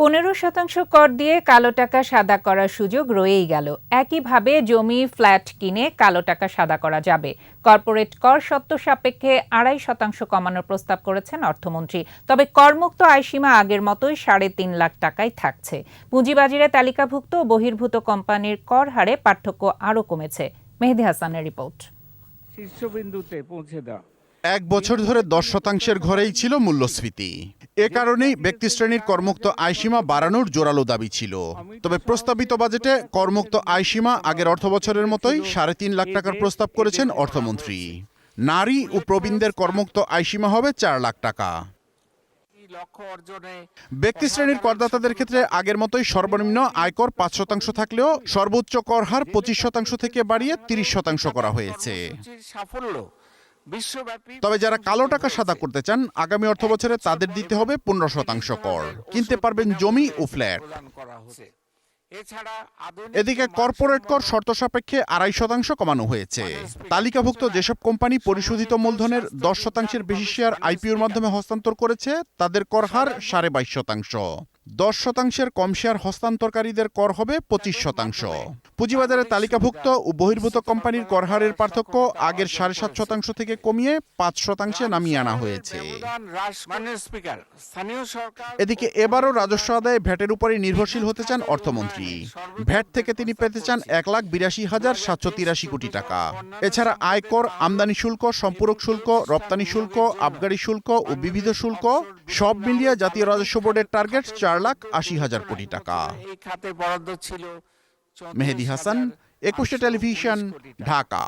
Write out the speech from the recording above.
পনেরো শতাংশ কর দিয়ে কালো টাকা সাদা করার সুযোগ রয়েই গেল। একইভাবে জমি, ফ্ল্যাট কিনে কালো টাকা সাদা করা যাবে। কর্পোরেট কর সত্য সাপেক্ষে আড়াই শতাংশ কমানোর প্রস্তাব করেছেন অর্থমন্ত্রী। তবে করমুক্ত আয়সীমা আগের মতোই সাড়ে তিন লাখ টাকায় থাকছে। পুঁজিবাজিরে তালিকাভুক্ত বহির্ভূত কোম্পানির কর হারে পার্থক্য আরও কমেছে। মেহেদি হাসানের রিপোর্ট। শীর্ষবিন্দুতে পৌঁছে দেওয়া। এক বছর ধরে দশ শতাংশের ঘরেই ছিল মূল্যস্ফীতি। এ কারণেই ব্যক্তিশ্রেণীর কর্মুক্ত আয়সীমা বাড়ানোর জোরালো দাবি ছিল। তবে প্রস্তাবিত বাজেটে কর্মুক্ত আয়সীমা আগের অর্থ বছরের মতোই সাড়ে তিন লাখ টাকার প্রস্তাব করেছেন অর্থমন্ত্রী। নারী ও প্রবীণদের কর্মুক্ত আয়সীমা হবে চার লাখ টাকা। অর্জনে ব্যক্তিশ্রেণীর করদাতাদের ক্ষেত্রে আগের মতোই সর্বনিম্ন আয়কর পাঁচ শতাংশ থাকলেও সর্বোচ্চ কর হার পঁচিশ শতাংশ থেকে বাড়িয়ে তিরিশ শতাংশ করা হয়েছে। সাফল্য তবে যারা কালো টাকা সাদা করতে চান আগামী অর্থ বছরে তাদের দিতে হবে পনেরো শতাংশ কর। কিনতে পারবেন জমি ও ফ্ল্যাট। এদিকে কর্পোরেট কর শর্ত সাপেক্ষে আড়াই শতাংশ কমানো হয়েছে। তালিকাভুক্ত যেসব কোম্পানি পরিশোধিত মূলধনের দশ শতাংশের বেশি শেয়ার আইপিওর মাধ্যমে হস্তান্তর করেছে তাদের কর হার সাড়ে বাইশ শতাংশ। দশ শতাংশের কম শেয়ার হস্তান্তরকারীদের কর হবে পঁচিশ শতাংশ। পুঁজিবাজারে তালিকাভুক্ত ও বহির্ভূত কোম্পানির কর হারের পার্থক্য আগের সাড়ে সাত শতাংশ থেকে কমিয়ে পাঁচ শতাংশে নামিয়ে আনা হয়েছে। এদিকে এবারও রাজস্ব আদায়ে ভ্যাটের উপরে নির্ভরশীল হতে চান অর্থমন্ত্রী। ভ্যাট থেকে তিনি পেতে চান এক লাখ বিরাশি হাজার সাতশো তিরাশি কোটি টাকা। এছাড়া আয়কর, আমদানি শুল্ক, সম্পূরক শুল্ক, রপ্তানি শুল্ক, আবগারি শুল্ক ও বিবিধ শুল্ক সব মিলিয়ে জাতীয় রাজস্ব বোর্ডের টার্গেট চার লাখ আশি হাজার কোটি টাকা। মেহেদি হাসান একুশে টেলিভিশন ঢাকা।